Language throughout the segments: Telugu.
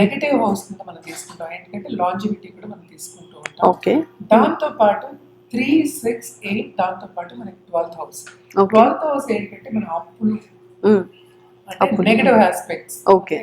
నెగటివ్ హౌస్ కింద మనం తీసుకుంటాం. ఏంటంటే లాంజివిటీ కూడా మనం తీసుకుంటూ ఉంటాం. ఓకే దాంతో పాటు త్రీ సిక్స్ ఎయిట్ దాంతో పాటు మనకి ట్వెల్త్ హౌస్. ట్వెల్త్ హౌస్ ఏంటంటే మన అప్పులు. అంటే నెగటివ్ ఆస్పెక్ట్స్ Okay.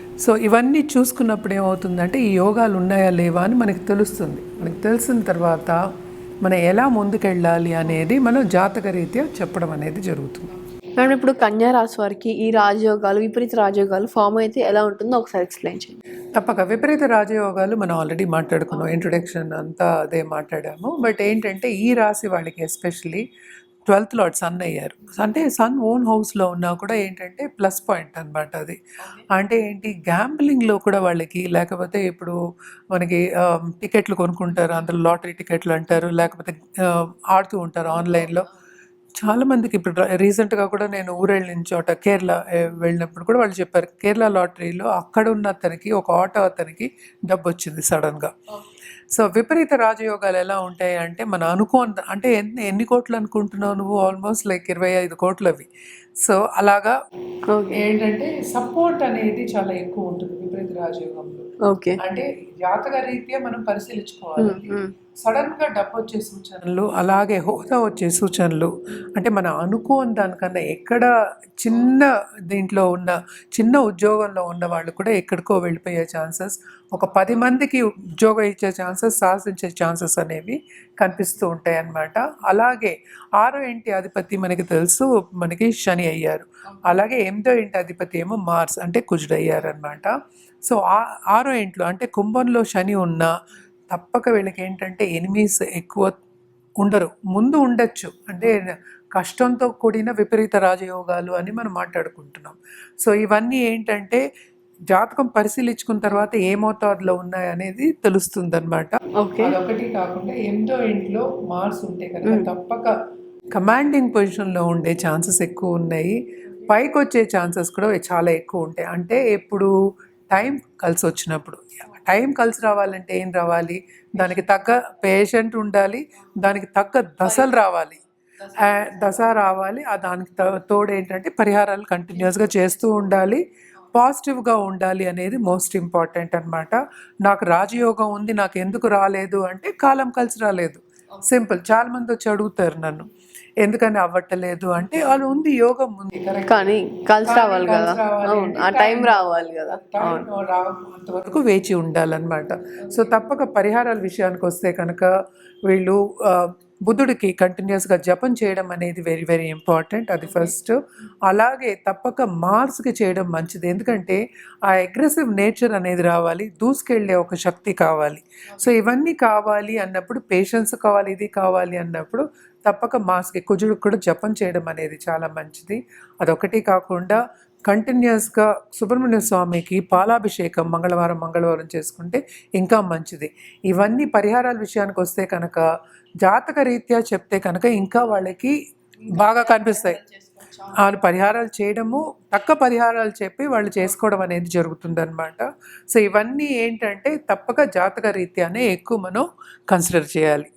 సో ఇవన్నీ చూసుకున్నప్పుడు ఏమవుతుందంటే ఈ యోగాలు ఉన్నాయా లేవా అని మనకి తెలుస్తుంది. మనకి తెలిసిన తర్వాత మనం ఎలా ముందుకెళ్ళాలి అనేది మనం జాతక రీత్యా చెప్పడం అనేది జరుగుతుంది. మేడం ఇప్పుడు కన్యా రాశి వారికి ఈ రాజయోగాలు విపరీత రాజయోగాలు ఫామ్ అయితే ఎలా ఉంటుందో ఒకసారి ఎక్స్ప్లెయిన్ చేయండి. తప్పక. విపరీత రాజయోగాలు మనం ఆల్రెడీ మాట్లాడుకున్నాం. ఇంట్రొడక్షన్ అంతా అదే మాట్లాడాము. బట్ ఏంటంటే ఈ రాశి వాళ్ళకి ఎస్పెషలీ ట్వెల్త్ లార్డ్ సన్ అయ్యారు. అంటే సన్ ఓన్ హౌస్లో ఉన్నా కూడా ఏంటంటే ప్లస్ పాయింట్ అనమాట అది. అంటే ఏంటి గ్యాంబ్లింగ్లో కూడా వాళ్ళకి లేకపోతే ఇప్పుడు మనకి టికెట్లు కొనుక్కుంటారు అందులో లాటరీ టికెట్లు అంటారు లేకపోతే ఆడుతూ ఉంటారు ఆన్లైన్లో చాలా మందికి ఇప్పుడు రీసెంట్గా కూడా నేను ఊరెళ్ళిన చోట కేరళ వెళ్ళినప్పుడు కూడా వాళ్ళు చెప్పారు కేరళ లాటరీలో అక్కడ ఉన్న అతనికి ఒక ఆటో అతనికి డబ్బు వచ్చింది సడన్గా సో విపరీత రాజయోగాలు ఎలా ఉంటాయి అంటే మన అనుకోని అంటే ఎన్ని ఎన్ని కోట్లు అనుకుంటున్నావు నువ్వు? ఆల్మోస్ట్ లైక్ ఇరవై ఐదు కోట్లు అవి. సో అలాగా ఏంటంటే సపోర్ట్ అనేది చాలా ఎక్కువ ఉంటుంది విపరీత రాజయోగంలో. ఓకే. అంటే జాతక రీత్యా మనం పరిశీలించుకోవాలి. సడన్గా డబ్బు వచ్చే సూచనలు అలాగే హోదా వచ్చే సూచనలు అంటే మన అనుకోని దానికన్నా ఎక్కడ చిన్న దీంట్లో ఉన్న చిన్న ఉద్యోగంలో ఉన్న వాళ్ళు కూడా ఎక్కడికో వెళ్ళిపోయే ఛాన్సెస్ ఒక పది మందికి ఉద్యోగం ఇచ్చే ఛాన్సెస్ సాధించే ఛాన్సెస్ అనేవి కనిపిస్తూ ఉంటాయి అన్నమాట అలాగే ఆరో ఇంటి అధిపతి మనకి తెలుసు మనకి శని అయ్యారు. అలాగే ఎనిమిదో ఇంటి అధిపతి ఏమో మార్స్ అంటే కుజుడు అయ్యారు అనమాట సో ఆ ఆరో ఇంట్లో అంటే కుంభంలో శని ఉన్న తప్పక వీళ్ళకి ఏంటంటే ఎనిమీస్ ఎక్కువ ఉండరు. ముందు ఉండొచ్చు. అంటే కష్టంతో కూడిన విపరీత రాజయోగాలు అని మనం మాట్లాడుకుంటున్నాం. సో ఇవన్నీ ఏంటంటే జాతకం పరిశీలించుకున్న తర్వాత ఏ మోతాదులో ఉన్నాయి అనేది తెలుస్తుంది అనమాట ఓకే. అదొకటి కాకుండా ఎనిమిదో ఇంట్లో మార్స్ ఉంటే కనుక తప్పక కమాండింగ్ పొజిషన్లో ఉండే ఛాన్సెస్ ఎక్కువ ఉన్నాయి. పైకి వచ్చే ఛాన్సెస్ కూడా చాలా ఎక్కువ ఉంటాయి. అంటే ఎప్పుడు టైం కలిసి వచ్చినప్పుడు. టైం కలిసి రావాలంటే ఏం రావాలి? దానికి తగ్గ పేషెంట్ ఉండాలి దానికి తగ్గ దశలు రావాలి. దశ రావాలి ఆ దానికి తో- తోడు ఏంటంటే పరిహారాలు కంటిన్యూస్గా చేస్తూ ఉండాలి పాజిటివ్గా ఉండాలి అనేది మోస్ట్ ఇంపార్టెంట్ అన్నమాట. నాకు రాజయోగం ఉంది నాకు ఎందుకు రాలేదు అంటే కాలం కలిసి రాలేదు. సింపుల్ చాలా మంది వచ్చి అడుగుతారు నన్ను. ఎందుకని అవ్వట్లేదు అంటే వాళ్ళు ఉంది యోగం ఉంది. కానీ కలిసి రావాలి కదా. ఆ టైం రావాలి కదా. రానంతవరకు వేచి ఉండాలన్నమాట. సో తప్పక పరిహారాల విషయానికి వస్తే కనుక వీళ్ళు బుద్ధుడికి కంటిన్యూస్గా జపం చేయడం అనేది వెరీ వెరీ ఇంపార్టెంట్ అది ఫస్ట్ అలాగే తప్పక మార్స్కి చేయడం మంచిది. ఎందుకంటే ఆ అగ్రెసివ్ నేచర్ అనేది రావాలి. దూసుకెళ్ళే ఒక శక్తి కావాలి. సో ఇవన్నీ కావాలి అన్నప్పుడు పేషెన్స్ కావాలి ఇది కావాలి అన్నప్పుడు తప్పక మాస్కి కుజుడు కూడా జపం చేయడం అనేది చాలా మంచిది. అదొకటి కాకుండా కంటిన్యూస్గా సుబ్రహ్మణ్య స్వామికి పాలాభిషేకం మంగళవారం మంగళవారం చేసుకుంటే ఇంకా మంచిది. ఇవన్నీ పరిహారాల విషయానికి వస్తే కనుక జాతక రీత్యా చెప్తే కనుక ఇంకా వాళ్ళకి బాగా కనిపిస్తాయి. ఆ పరిహారాలు చేయడము తక్క పరిహారాలు చెప్పి వాళ్ళు చేసుకోవడం అనేది జరుగుతుందన్నమాట. సో ఇవన్నీ ఏంటంటే తప్పక జాతక రీత్యానే ఎక్కువ మనం కన్సిడర్ చేయాలి.